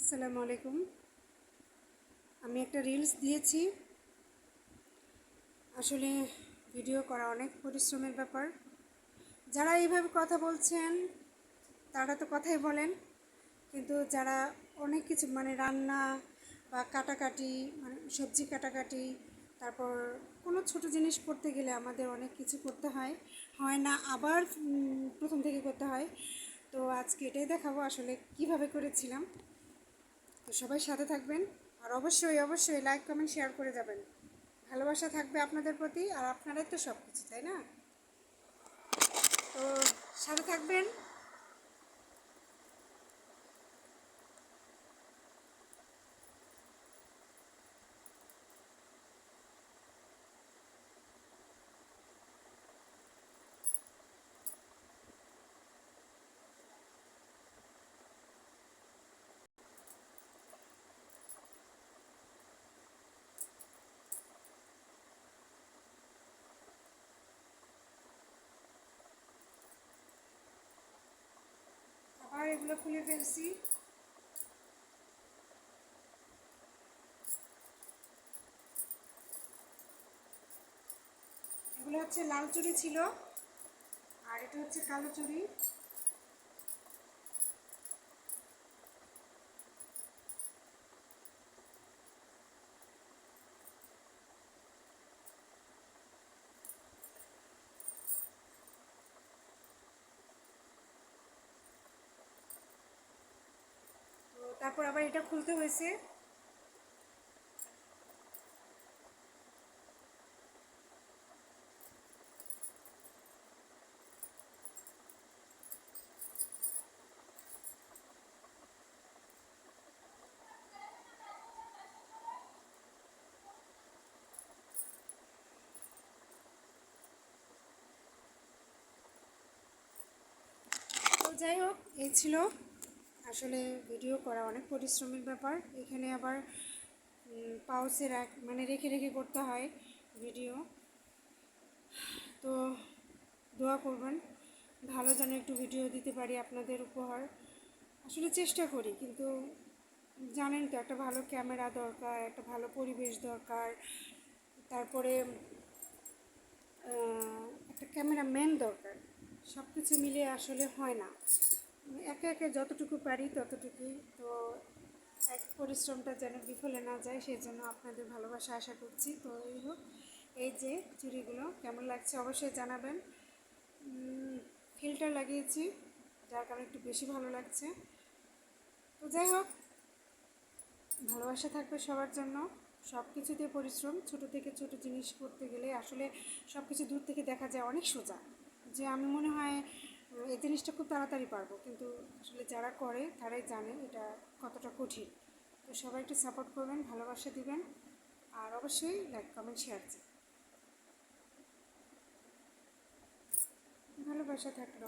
আসসালামু আলাইকুম। আমি একটা রিলস দিয়েছি। আসলে ভিডিও করা অনেক পরিশ্রমের ব্যাপার। যারা এইভাবে কথা বলছেন, তারা তো কথাই বলেন। কিন্তু যারা অনেক কিছু মানে রান্না বা কাটাকাটি মানে সবজি কাটাকাটি, তারপর কোনো ছোট জিনিস করতে গেলে আমাদের অনেক কিছু করতে হয়। হয় না, আবার প্রথম থেকে করতে হয়। তো আজকে এটাই দেখাবো আসলে কীভাবে করেছিলাম। তো সবাই সাথে থাকবেন আর অবশ্যই অবশ্যই লাইক কমেন্ট শেয়ার করে যাবেন। ভালোবাসা থাকবে আপনাদের প্রতি আর আপনারাই তো সব কিছু তাই না? তো সাথে থাকবেন আবার এগুলো খুলে ফেলছি। এগুলো হচ্ছে লাল চুড়ি ছিল আর এটা হচ্ছে কালো চুড়ি। তারপর আবার এটা খুলতে হয়েছে। যাই হোক এই ছিল। আসলে ভিডিও করা অনেক পরিশ্রমের ব্যাপার। এখানে আবার পাউসে রাখ মানে রেখে রেখে করতে হয় ভিডিও। তো দোয়া করবেন, ভালো যেন একটু ভিডিও দিতে পারি আপনাদের উপহার। আসলে চেষ্টা করি, কিন্তু জানেন তো, একটা ভালো ক্যামেরা দরকার, একটা ভালো পরিবেশ দরকার। তারপরে একটা ক্যামেরাম্যান দরকার সব কিছু মিলে আসলে হয় না। একে একে যতটুকু পারি ততটুকুই। তো এক পরিশ্রমটা যেন বিফলে না যায় সেই জন্য আপনাদের ভালোবাসা আশা করছি। তো এই হোক, এই যে চুড়িগুলো কেমন লাগছে অবশ্যই জানাবেন। ফিল্টার লাগিয়েছি, যার কারণে একটু বেশি ভালো লাগছে। তো যাই হোক, ভালোবাসা থাকবে সবার জন্য। সব কিছুতে পরিশ্রম, ছোট থেকে ছোট জিনিস করতে গেলে আসলে সব কিছু দূর থেকে দেখা যায় অনেক সোজা। যে আমি মনে হয় এই জিনিসটা খুব তাড়াতাড়ি পারব। কিন্তু আসলে যারা করে, তারাই জানে এটা কতটা কঠিন। তো সবাই একটু সাপোর্ট করবেন, ভালোবাসা দিবেন। আর অবশ্যই লাইক কমেন্ট শেয়ার ভালোবাসা থাকল।